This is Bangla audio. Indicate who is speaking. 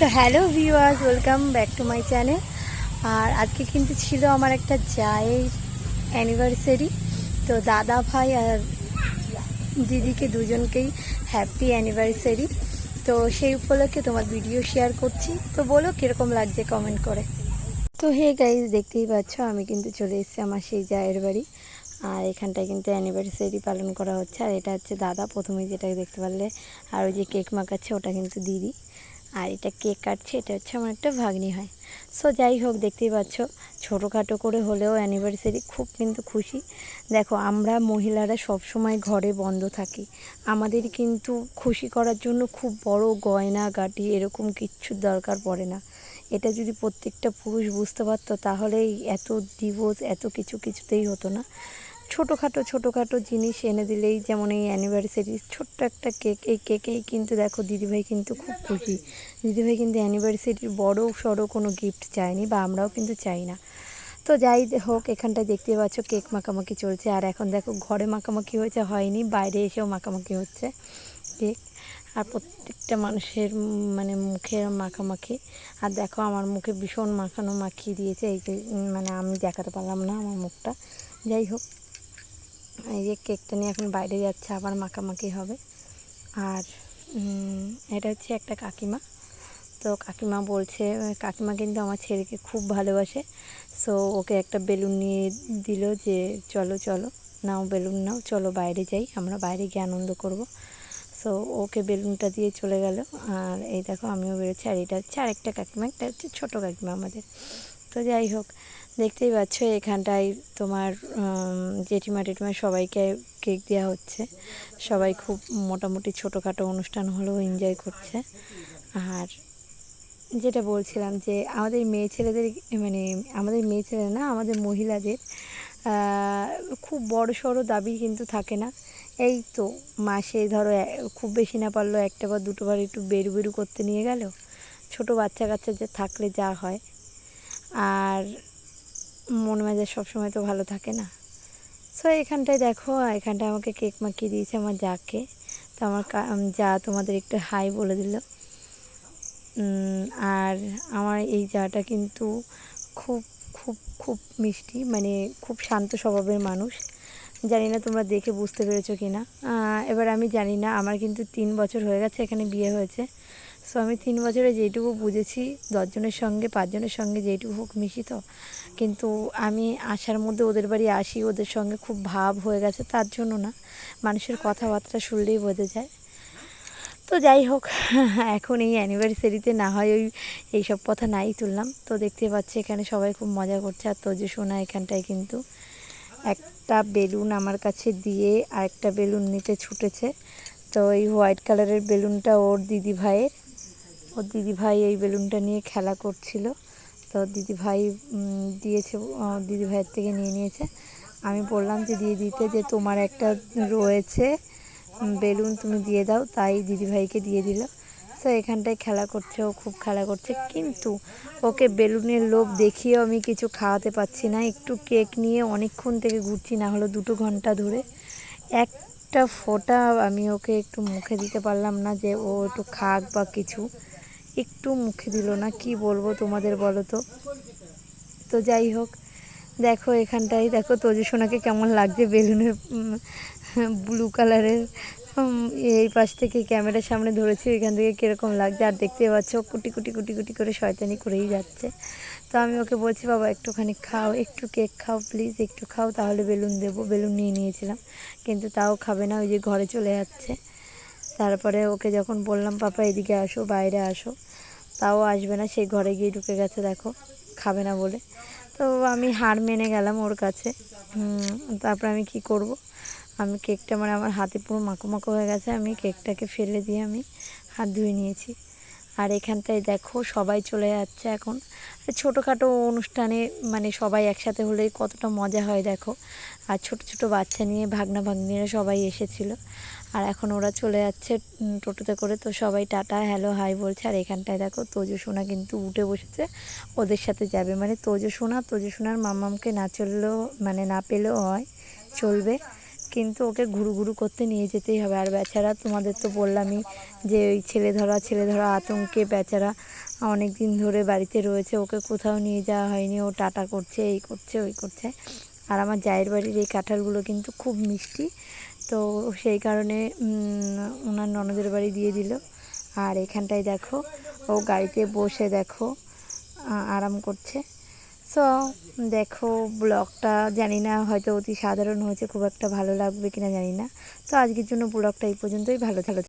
Speaker 1: তো hello viewers welcome back to my channel আর আজকে কিন্তু ছিল আমার একটা জায়ের অ্যানিভার্সারি তো দাদা ভাই আর দিদিকে দুজনকেই হ্যাপি অ্যানিভার্সারি তো সেই উপলক্ষে তোমার ভিডিও শেয়ার করছি। তো বলো, কীরকম লাগছে কমেন্ট করে? তো হে গাইজ দেখতেই পাচ্ছ, আমি কিন্তু চলে এসেছি আমার সেই জায়ের বাড়ি। আর এখানটায় কিন্তু অ্যানিভার্সারি পালন করা হচ্ছে। আর এটা হচ্ছে দাদা, প্রথমে যেটা দেখতে পারলে। আর ওই যে কেক মাখাচ্ছে, ওটা কিন্তু দিদি। আর এটা কেক কাটছে, এটা হচ্ছে আমার একটা ভাগ্নি হয়। সো যাই হোক, দেখতেই পাচ্ছ, ছোটোখাটো করে হলেও অ্যানিভার্সারি খুব কিন্তু খুশি। দেখো, আমরা মহিলারা সব সময় ঘরে বন্ধ থাকি। আমাদের কিন্তু খুশি করার জন্য খুব বড় গয়না, গাটি এরকম কিচ্ছুর দরকার পড়ে না। এটা যদি প্রত্যেকটা পুরুষ বুঝতে পারতো তাহলে এত ডিভোর্স এত কিছু কিছুতেই হতো না। ছোটোখাটো ছোটোখাটো জিনিস এনে দিলেই যেমন এই অ্যানিভার্সারি ছোট্ট একটা কেক এই কেকেই কিন্তু দেখো দিদিভাই কিন্তু খুব খুশি। দিদিভাই কিন্তু অ্যানিভার্সারির বড় সড়ো কোনো গিফট চায়নি বা আমরাও কিন্তু চাই না। তো যাই হোক, এখানটায় দেখতে পাচ্ছ কেক মাখামাখি চলছে। আর এখন দেখো ঘরে মাখামাখি হয়েছে, হয়নি, বাইরে এসেও মাখামাখি হচ্ছে কেক আর প্রত্যেকটা মানুষের মানে মুখে মাখামাখি। আর দেখো আমার মুখে ভীষণ মাখানো মাখিয়ে দিয়েছে, এই মানে আমি দেখাতে পারলাম না আমার মুখটা। যাই হোক। এই যে কেকটা নিয়ে এখন বাইরে যাচ্ছে, আবার মাখামাখি হবে। আর এটা হচ্ছে একটা কাকিমা। তো কাকিমা বলছে, কাকিমা কিন্তু আমার ছেলেকে খুব ভালোবাসে। সো ওকে একটা বেলুন নিয়ে দিল যে, চলো চলো, নাও বেলুন নাও, চলো বাইরে যাই, আমরা বাইরে গিয়ে আনন্দ করব। সো ওকে বেলুনটা দিয়ে চলে গেল। আর এই দেখো, আমিও বেরোচ্ছি। আর এটা হচ্ছে আরেকটা কাকিমা, একটা হচ্ছে ছোটো কাকিমা আমাদের। তো যাই হোক দেখতেই পাচ্ছ, এখানটায় তোমার জেঠিমা টেঠিমা সবাইকে কেক দেওয়া হচ্ছে। সবাই খুব মোটামুটি ছোটোখাটো অনুষ্ঠান হলেও এনজয় করছে। আর যেটা বলছিলাম যে, আমাদের মেয়ে ছেলেদের মানে আমাদের মেয়ে ছেলে না, আমাদের মহিলাদের খুব বড় সড়ো দাবি কিন্তু থাকে না। এই তো মাসে ধরো খুব বেশি না পারলেও একটা বা দুটো বার একটু বেরু বেরু করতে নিয়ে গেল। ছোট বাচ্চা কাচ্চা যে থাকলে যা হয়। আর মন মেজাজ সবসময় তো ভালো থাকে না। সো এখানটায় দেখো এখানটায় আমাকে কেক মাখিয়ে দিয়েছে আমার যাকে। তো আমার যা তোমাদের একটু হাই বলে দিল। আর আমার এই জাটা কিন্তু খুব খুব খুব মিষ্টি মানে খুব শান্ত স্বভাবের মানুষ। জানি না তোমরা দেখে বুঝতে পেরেছ কি না এবার আমি জানি না, আমার কিন্তু তিন বছর হয়ে গেছে এখানে বিয়ে হয়েছে। সো আমি তিন বছরে যেটুকু বুঝেছি, দশজনের সঙ্গে, পাঁচজনের সঙ্গে যেটুকু হোক মিশি তো। কিন্তু আমি আসার মধ্যে ওদের বাড়ি আসি ওদের সঙ্গে খুব ভাব হয়ে গেছে তার জন্য না। মানুষের কথাবার্তা শুনলেই বোঝা যায়। তো যাই হোক এখন এই অ্যানিভার্সারিতে না হয় ওই এইসব কথা নাই তুললাম। তো দেখতে পাচ্ছি এখানে সবাই খুব মজা করছে। আর তোজো সোনা এখানটায় কিন্তু একটা বেলুন আমার কাছে দিয়ে আরেকটা বেলুন নিতে ছুটেছে। তো এই হোয়াইট কালারের বেলুনটা ওর দিদি ভাইয়ের ওর দিদি ভাই এই বেলুনটা নিয়ে খেলা করছিল। তো দিদি ভাই দিয়েছে আহ, দিদি ভাইয়ের থেকে নিয়ে নিয়েছে। আমি বললাম যে দিয়ে দিতে যে তোমার একটা রয়েছে বেলুন তুমি দিয়ে দাও। তাই দিদিভাইকে দিয়ে দিল। তো এখানটায় খেলা করছে ও খুব খেলা করছে। কিন্তু ওকে বেলুনের লোভ দেখিয়েও আমি কিছু খাওয়াতে পারছি না। একটু কেক নিয়ে অনেকক্ষণ থেকে ঘুরছি না হলো দুটো ঘণ্টা ধরে। একটা ফোঁটা আমি ওকে একটু মুখে দিতে পারলাম না যে ও একটু খাক বা কিছু। একটু মুখে দিল না, কি বলব তোমাদের বলো তো? তো যাই হোক, দেখো এখানটায়, দেখো তোজো সোনাকে কেমন লাগছে বেলুনের ব্লু কালারের এই পাশ থেকে ক্যামেরার সামনে ধরেছি, এখান থেকে কীরকম লাগছে? আর দেখতে পাচ্ছ, কুটি কুটি কুটি কুটি করে শয়তানি করেই যাচ্ছে। তো আমি ওকে বলছি, বাবা, একটুখানি খাও, একটু কেক খাও প্লিজ একটু খাও, তাহলে বেলুন দেবো। বেলুন নিয়ে নিয়েছিলাম, কিন্তু তাও খাবে না, ওই যে ঘরে চলে যাচ্ছে। তারপরে ওকে যখন বললাম, পাপা, এদিকে আসো, বাইরে আসো। তাও আসবে না সেই ঘরে গিয়ে ঢুকে গেছে, দেখো, খাবে না বলে। তো আমি হার মেনে গেলাম ওর কাছে। তারপরে আমি কি করব? আমি কেকটা মানে আমার হাতে পুরো মাখো মাখো হয়ে গেছে, আমি কেকটাকে ফেলে দিয়ে আমি হাত ধুয়ে নিয়েছি। আর এখানটায় দেখো সবাই চলে যাচ্ছে এখন। ছোটোখাটো অনুষ্ঠানে মানে সবাই একসাথে হলে কতটা মজা হয় দেখো। আর ছোট ছোট বাচ্চা নিয়ে ভাগনা ভাগ্নিরা সবাই এসেছিল। আর এখন ওরা চলে যাচ্ছে টোটোতে করে। তো সবাই টাটা, হ্যালো, হাই বলছে। আর এখানটায় দেখো তোজো সোনা কিন্তু উঠে বসেছে। ওদের সাথে যাবে। মানে তোজো সোনা, তোজো সোনার মামামকে না চললেও মানে না পেলেও হয়, চলবে। কিন্তু ওকে ঘুরু ঘুরু করতে নিয়ে যেতেই হবে। আর বেচারা, তোমাদের তো বললামই যে ওই ছেলে ধরা ছেলে ধরা আতঙ্কে বেচারা অনেক দিন ধরে বাড়িতে রয়েছে। ওকে কোথাও নিয়ে যাওয়া হয়নি। ও টাটা করছে, এই করছে, ওই করছে। আর আমার জায়ের বাড়ির এই কাঁঠালগুলো কিন্তু খুব মিষ্টি। তো সেই কারণে ওনার ননদের বাড়ি দিয়ে দিল। আর এখানটায় দেখো, ও গাড়িতে বসে দেখো আরাম করছে। সো দেখো, ব্লগটা জানি না, হয়তো অতি সাধারণ হয়েছে, খুব একটা ভালো লাগবে কিনা জানি না। তো আজকের জন্য ব্লগটা এই পর্যন্তই, ভালো ভালো